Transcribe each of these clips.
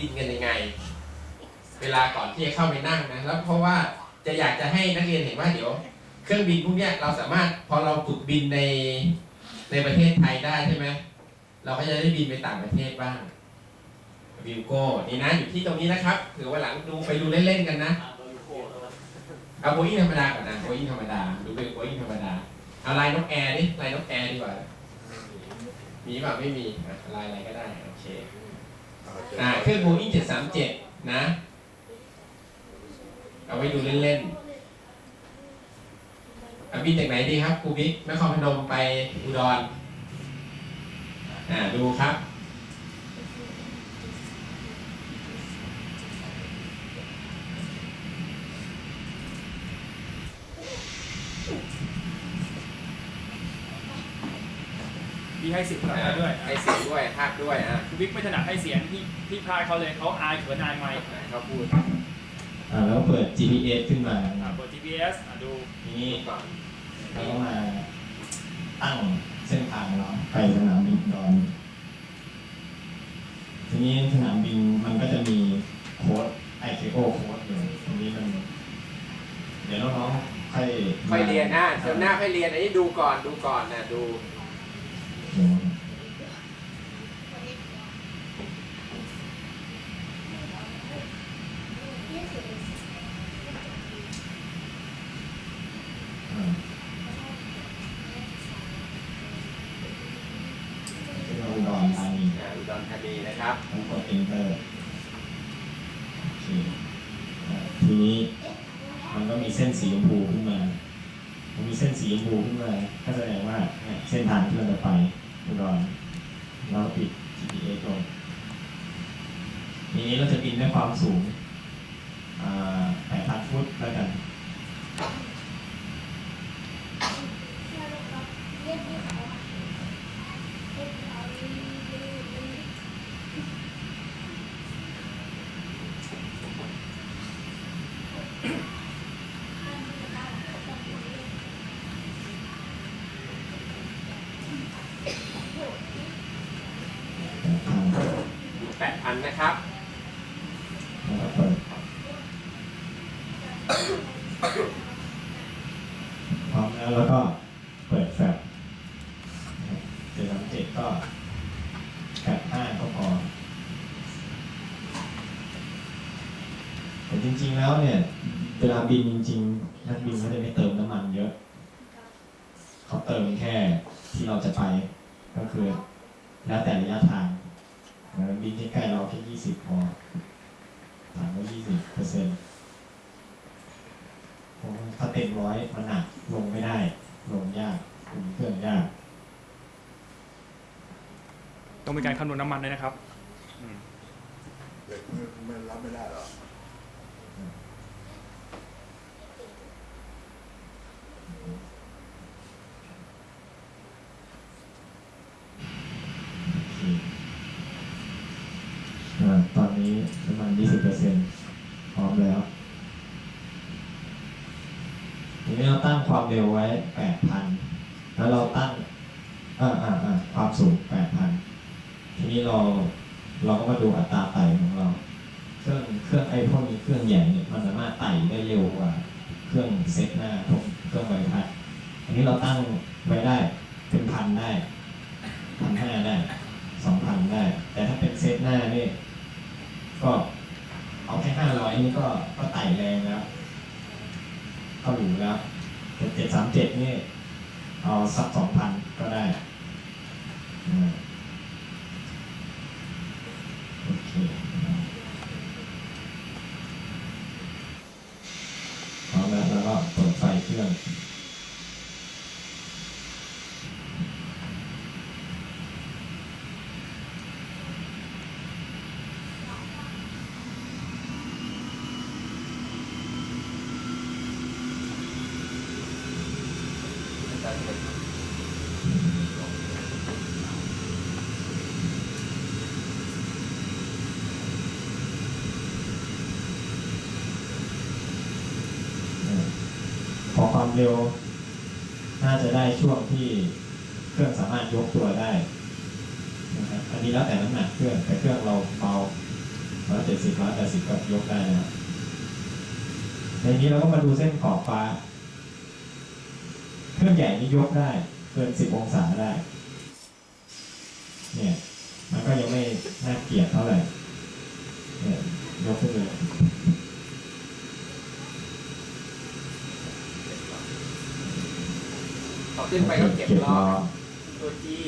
บินกันยังไง เวลาก่อนที่จะเข้าไปนั่งนะแล้วเพราะว่าจะอยากจะให้นักเรียนเห็นว่าเดี๋ยว เครื่องบินพวกนี้เราสามารถพอเราฝึกบินในในประเทศไทยได้ใช่ไหมเราก็จะได้บินไปต่างประเทศบ้างวิวโก้นี่นะอยู่ที่ตรงนี้นะครับเผื่อวันหลังดูไปดูเล่นๆกันนะเอาโบอิ้งธรรมดาก่อนนะโบอิ้งธรรมดาดูเป็นโบอิ้งธรรมดาเอาลายนกแอร์ดิลายนกแอร์ดีกว่ามีเปล่าไม่มีอะลายอะไรก็ได้โอเค อ่าเครื่องโบอิ้งเจ็ดสามเจ็ดนะ เอาไว้ดูเล่นๆเอาบินจากไหนดีครับครูบิ๊กนครพนมไปอุดรอ่าดูครับ มีให้สิบภาษาด้วยให้เสียงด้วยภาคด้วยอะคุณบิ๊กไม่ถนัดให้เสียงพี่พี่พายเขาเลยเขาอายเขินอายไม่เขาพูดอ่าแล้วเปิด GPS ขึ้นมาอ่าเปิด GPS อะดูทีนี้ก่อนเราก็มาตั้งเส้นทางเนาะไปสนามบินอุดอน ทีนี้สนามบินมันก็จะมีโค้ด ICAO โค้ดอยู่ทีนี้มัน เดี๋ยวน้องๆค่อยค่อยเรียนอะเทอมหน้าค่อยเรียนอันนี้ดูก่อนดูก่อนนะดู อืมอ่าที่เราอุดรธานี อ่าอุดรธานีนะครับ ผมกด enter โอเคอ่าทีนี้มันก็มีเส้นสีชมพูขึ้นมามันมีเส้นสีชมพูขึ้นมาก็แสดงว่าเส้นทางที่เราจะไปอุดรเราปิด GPS ลงทีนี้เราจะบินด้วยความสูง8,000ฟุตแล้วกัน 8,000 แปดพันนะครับ แล้วก็เปิด พร้อมแล้วแล้วก็เปิดแฟลชเจ็ดสามเจ็ดก็แฟลชห้าก็พอแต่จริง ๆ แล้วเนี่ย เวลาบินจริงๆนักบินเขาจะไม่เติมน้ำมันเยอะ เขาเติมแค่ที่เราจะไปก็คือ แล้วแต่ระยะทางบินที่ใกล้เราแค่ยี่สิบพอถามว่ายี่สิบเปอร์เซ็นต์ ถ้าเต็มร้อยมันหนักลงไม่ได้ ลงยากคุมเครื่องยากต้องมีการคำนวณน้ำมันด้วยนะครับเด็กมันรับไม่ได้หรออ่าตอนนี้ประมาณยี่สิบเปอร์เซ็นต์พร้อมแล้ว ทีนี้เราตั้ง ความเร็วไว้แปดพันแล้วเราตั้งอ่าอ่าอ่าความสูงแปดพันทีนี้เราเราก็มาดูอัตราไต่ของเรา เครื่องเครื่องไอพวกนี้เครื่องใหญ่เนี่ยมันสามารถไต่ได้เร็วกว่า เครื่องเซตหน้าพวกเครื่องใบพัดอันนี้เราตั้งไว้ได้เป็นพันได้พันห้าได้สองพันได้ แต่ถ้าเป็นเซตหน้านี่ก็เอาแค่ห้าร้อยนี่ก็ก็ไต่แรงแล้วก็หรูแล้ว เจ็ดสามเจ็ดนี่ เอาสักสองพันก็ได้อืมโอเคพร้อมแล้วแล้วก็เปิดไฟเครื่อง พอ ความเร็ว น่าจะได้ช่วงที่เครื่องสามารถยกตัวได้นะครับอันนี้แล้วแต่น้ำหนักเครื่องแต่เครื่องเราเบาราอยเจ็ดสิบร้อยแปดสิบก็ยกได้แล้วในนี้เราก็มาดูเส้นขอบฟ้า เครื่องใหญ่นี่ยกได้เกินสิบองศาได้ เนี่ย มันก็ยังไม่น่าเกลียดเท่าไหร่เนี่ยยกขึ้นเลย พอ ขึ้นไปก็เก็บล้อตัวจี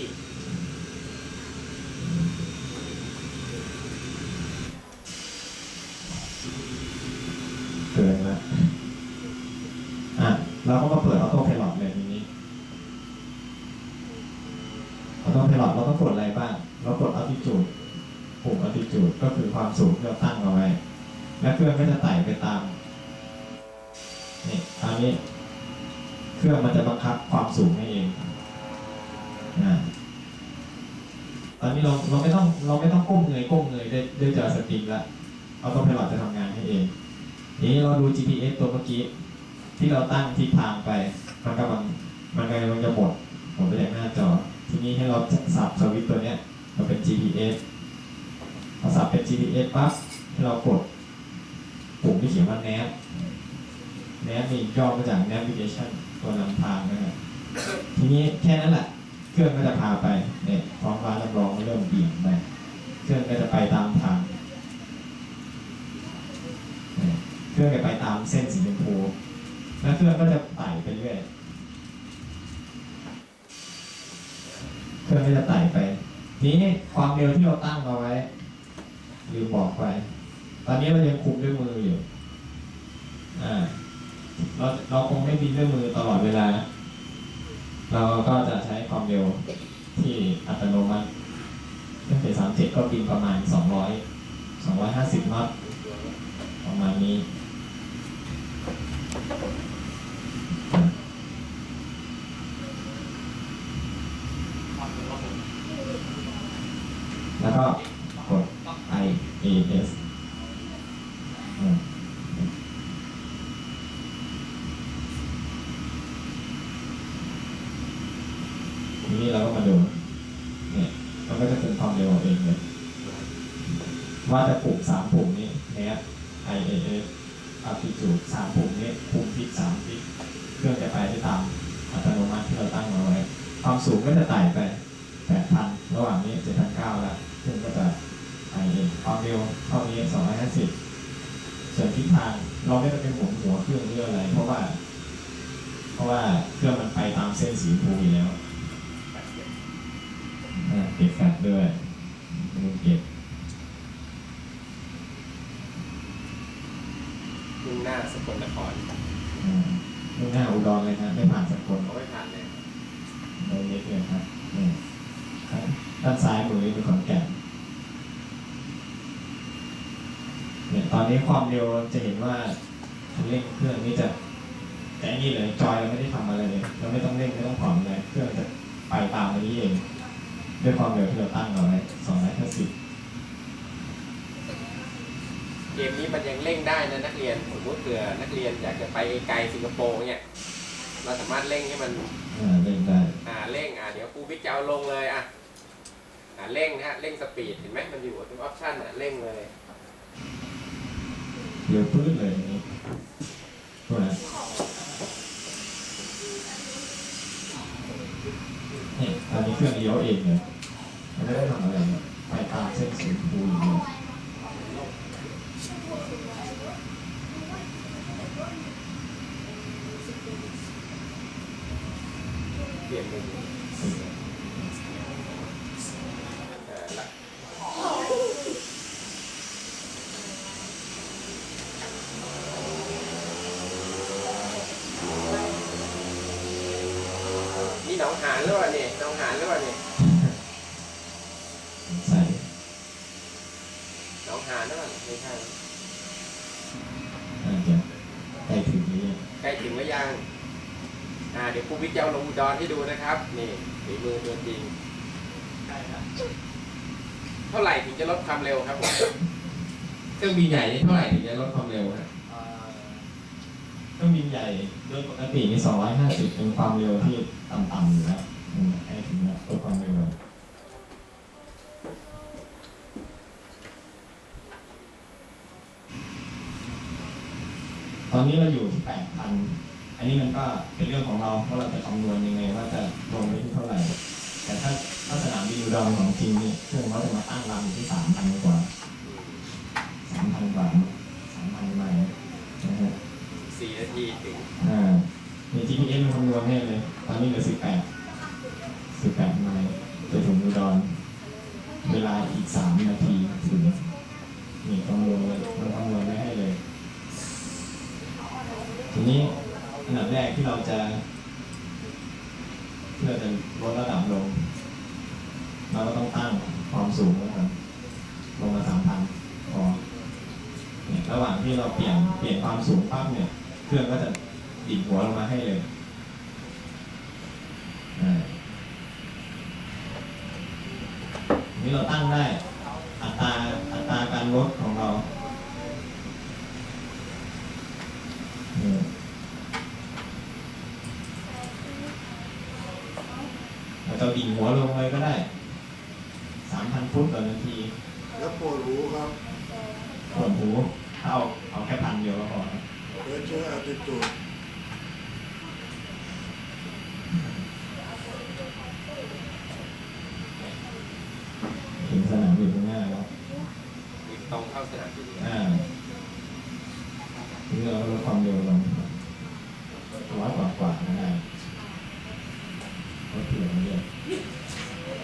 เกินละอะเราก็มาเปิดออโต้ไพลอตเลยทีนี้ออโต้ไพลอตเราต้องกดอะไรบ้าง เรากด altitude ปุ่ม altitude ก็คือความสูงที่เราตั้งเอาไว้ แล้วเครื่องก็จะไต่ไปตาม นี่คราวนี้ เครื่องมันจะบังคับความสูงให้เองนะตอนนี้เราเราไม่ต้องเราไม่ต้องก้มเงยก้มเงยได้ด้วยจอสตริงละออโต้ไพลอตจะทำงานให้เองนี้เราดู GPS ตัวเมื่อกี้ ที่เราตั้งทิศทางไป มันกำลังมันกำลังจะหมดหมดไปจากหน้าจอ ทีนี้ให้เราสับสวิตช์ตัวเนี้ยมาเป็น GPS พอสับเป็น GPS ปั๊บให้เรากดปุ่มที่เขียนว่า nav nav นี่ย่อมาจาก navigation ตัวนำทางนะครับทีนี้แค่นั้นแหละเครื่องก็จะพาไปเนี่ยท้องฟ้าจำลองก็เริ่มเบี่ยงไปเครื่องก็จะไปตามทางเครื่องจะไปตามเส้นสีชมพูแล้วเครื่องก็จะไต่ไปเรื่อยเครื่องก็จะไต่ไป ทีนี้ความเร็วที่เราตั้งเอาไว้ลืมบอกไป ตอนนี้เรายังคุมด้วยมืออยู่อ่า เราเราคงไม่บินด้วยมือตลอดเวลา เราก็จะใช้ความเร็วที่อัตโนมัติตั้งแต่สามเจ็ดก็บินประมาณสองร้อยสองร้อยห้าสิบนอตประมาณนี้แล้วก็กด I A S อืมที นี้เราก็มาดูเนี่ยมันก็จะเป็นความเร็วเองเลยว่าจะปุ่มสามปุ่มนี้ Net I A S Altitude สามปุ่มนี้ปุ่มทิศสามทิศเครื่องจะไปได้ตามอัตโนมัติที่เราตั้งเอาไว้ ความสูงก็จะไต่ไปแปดพันระหว่างนี้เจ็ดพันเก้าแล้วซึ่งก็จะไอเองความเร็วเท่านี้สองร้อยห้าสิบส่วนทิศทางเราไม่ต้องเป็นหมุนหัวเครื่องเรื่องอะไร เพราะว่า เพราะว่าเครื่องมันไปตามเส้นสีชมพูอยู่แล้ว เก็บแฟลชด้วยลืมเก็บมุ่งหน้าสกลนครมุ่งหน้าอุดรเลยนะไม่ผ่านสกลเขาไม่ผ่านเลยเลยเล็กเลยครับนี่ครับด้านซ้ายมือเป็นขอนแก่นเนี่ยตอนนี้ความเร็วจะเห็นว่าเร่งเครื่องนี้จะแต่นี่เลยจอยเราไม่ได้ทำอะไรเลยเราไม่ต้องเร่งไม่ต้องผ่อนเลยเครื่องจะไปตามนี้เอง ด้วยความเร็วที่เราตั้งเอาไว้สองร้อยห้าสิบเกมนี้มันยังเร่งได้นะนักเรียนสมมติเผื่อนักเรียนอยากจะไปไกลสิงคโปร์เนี่ยเราสามารถเร่งให้มันอ่าเร่งได้อ่าเร่งอ่าเดี๋ยวครูบิ๊กจะเอาลงเลยอะอ่าเร่งนะฮะเร่งสปีดเห็นไหมมันอยู่ตรงออปชั่นอะเร่งเลย เร็วพื้นเลยอย่างนี้ตัวนั้นนี่ตอนนี้ เครื่องเลี้ยวเองเลยเราไม่ได้ทำอะไรเลยไปตามเส้นสีชมพูอย่างเดียวเปลี่ยนมุมเออละนี่หนองหานหรือเปล่าเนี่ยหนองหานหรือเปล่าเนี่ย ใส่ หนองหานหรือเปล่าไม่ใช่อาจจะใกล้ถึงนี้ใกล้ถึงหรือยังอ่าเดี๋ยวครูวิทย์จะเอาลงอุดรให้ดูนะครับ นี่ฝีมือตัวจริง ใช่ครับ เท่าไหร่ถึงจะลดความเร็วครับผม เครื่องบินใหญ่นี่เท่าไหร่ถึงจะลดความเร็วครับเอ่อเครื่องบินใหญ่โดยปกติมี250เป็นความเร็วที่ต่ำๆอยู่แล้วอืมให้ถึงแล้วลดความเร็ว อ ต อนนี้เราอยู่ที่แปดพันอันนี้มันก็เป็นเรื่องของเราว่าเราจะคำนวณยังไงว่าจะลงไปที่เท่าไหร่ แต่ถ้าถ้าสนามบินอุดรของจริงนี่เครื่องเขาจะมาตั้งลำอยู่ที่สามพันกว่าสามพันกว่าสามพันไมล์นะฮะสี่นาทีถึงอ่ามี GPS มันคำนวณให้เลย ตอนนี้เหลือสิบแปด กที่เราจะที่เราจะลดระดับลง เราก็ต้องตั้งความสูงไว้ก่อนลงมาสามพันพอเนี่ยระหว่างที่เราเปลี่ยนเปลี่ยนความสูงปั๊บเนี่ย เครื่องก็จะดิ่หัวลงมาให้เลยนี้เราตั้งได้อัตราอัตราการลดของเราเนี่ยเราจะ ดิ่งหัวลงเลยก็ได้สามพันฟุตต่อนาที แล้วปวดหูครับปวดหูเอาเอาแค่พันเดียวก็พอนะเดี๋ยวช่วยอาติจูดถึงสนามบินข้างหน้าแล้วบินตรงเข้าสนามบินอ่าทีนี้เราลดความเร็วลง